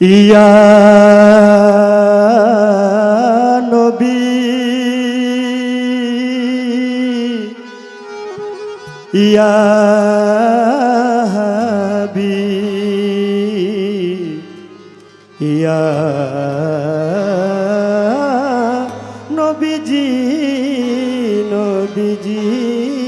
ইয়া নবী। ইয়া হাবি। ইয়া নবীজি নবীজি।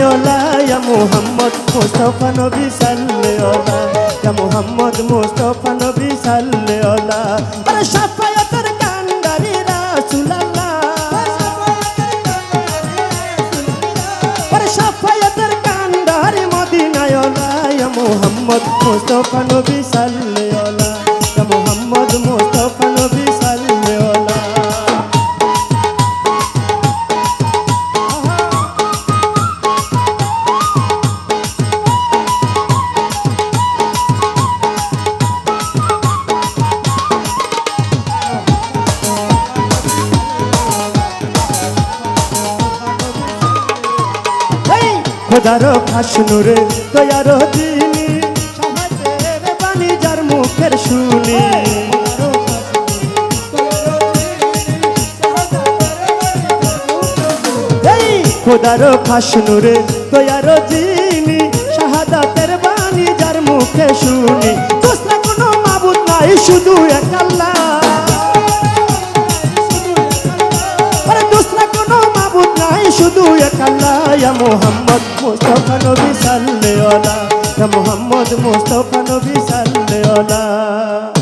মদিনায় ইয়া মোহাম্মদ মুস্তফা নবী সাল্লাল্লাহ। ইয়া মোহাম্মদ মুস্তফা নবী সাল্লাল্লাহ। আর সাফায়াতের কান্দারি রাসূলুল্লাহ। সাফায়াতের কান্দারি মদিনায় ইয়া মোহাম্মদ মুস্তফা নবী সাল্লাল্লাহ। ইয়া খোদার ফাসনুরে তৈয়ার দিনি। সাহায্যের বাণী যার মুখের শুনি। খোদার ফাসনুরে তৈয়ার দিনি। শাহাদাতের বাণী যার মুখে শুনি। কোনো মাবুদ নাই, শুধু এক আল্লাহ। শুধু একাল্লা ইয়া মোহাম্মদ মুস্তাফা নবী সাল্লাল্লাহ ইয়া মোহাম্মদ মুস্তাফা নবী সাল্লাল্লাহ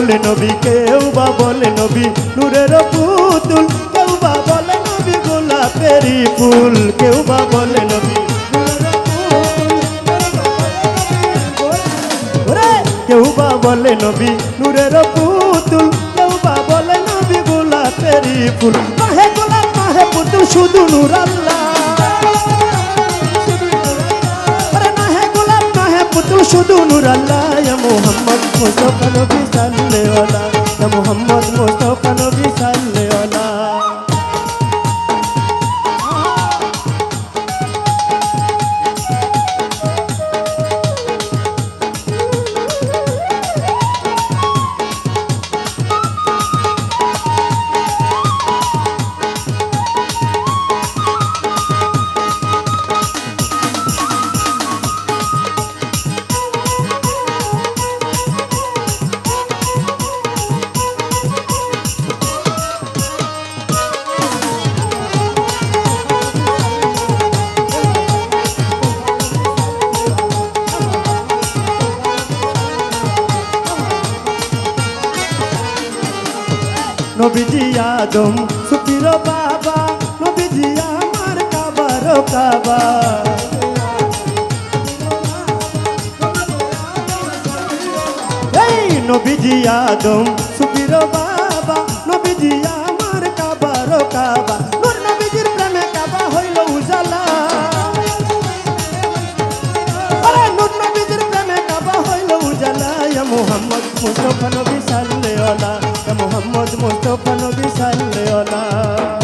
বলে নবী, কেউ বা বলে নবী, নূরের পুতুল। কেউ বা বলে নবী গোলাপেরই ফুল। কেউ বা বলে নবী কেউ বা বলে নবী, নূরের পুতুল। কেউ বা বলে নবী গোলাপেরই ফুল। মাহে গোলাপ, মাহে পুতুল, শুধু নূর আল্লাহ। পুতুল শুধু নূর আল্লাহ মুহাম্মদ মুস্তাফা নবী ইয়া মুহাম্মদ নবীজি আদম সুপির বাবা নবীজি আমার কাবার কাবা। নবীজি আদম সুফির বাবা নবীজি আমার মুস্তাফা নবী ইয়া মুহাম্মদ মুস্তাফা নবী সাল্লাল্লাহু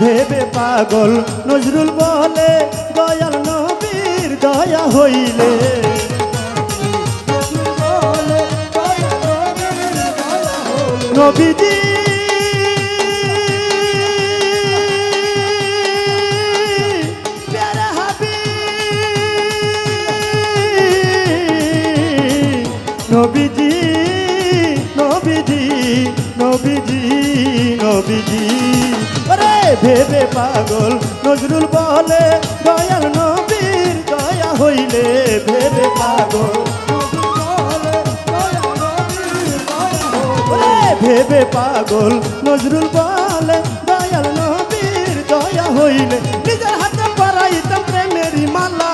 ভেবে পাগল নজরুল বলে দয়াল নবীর দয়া হইলে। নবীজি নবীজি নবীজি নবীজি নবীজি। ভেবে পাগল। নজরুল বলে, দয়াল নবীর দয়া হইলে ভেবে পাগল। ভেবে পাগল। নজরুল বলে, দয়াল নবীর দয়া হইলে নিজের হাতে পরাইতাম প্রেমেরই মালা।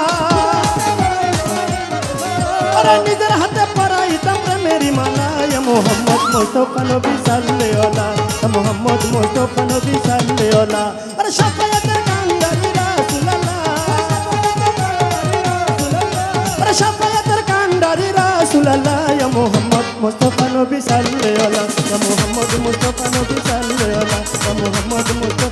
নিজের হাতে পরাইতাম প্রেমেরই মালা। মোহাম্মদ মোস্তফা নবী সাল্লাল্লাহু আলা মোহাম্মদ মোস্তফা নবী সাল্লাল্লাহু আলা আরে শাফায়াতের কান্দারি রাসূলুল্লাহ। আরে শাফায়াতের কান্দারি রাসূলুল্লাহ। ইয়া মোহাম্মদ মোস্তফা নবী সাল্লাল্লাহু আলা ইয়া মোহাম্মদ মোস্তফা নবী সাল্লাল্লাহু আলা ইয়া মোহাম্মদ মোস্তফা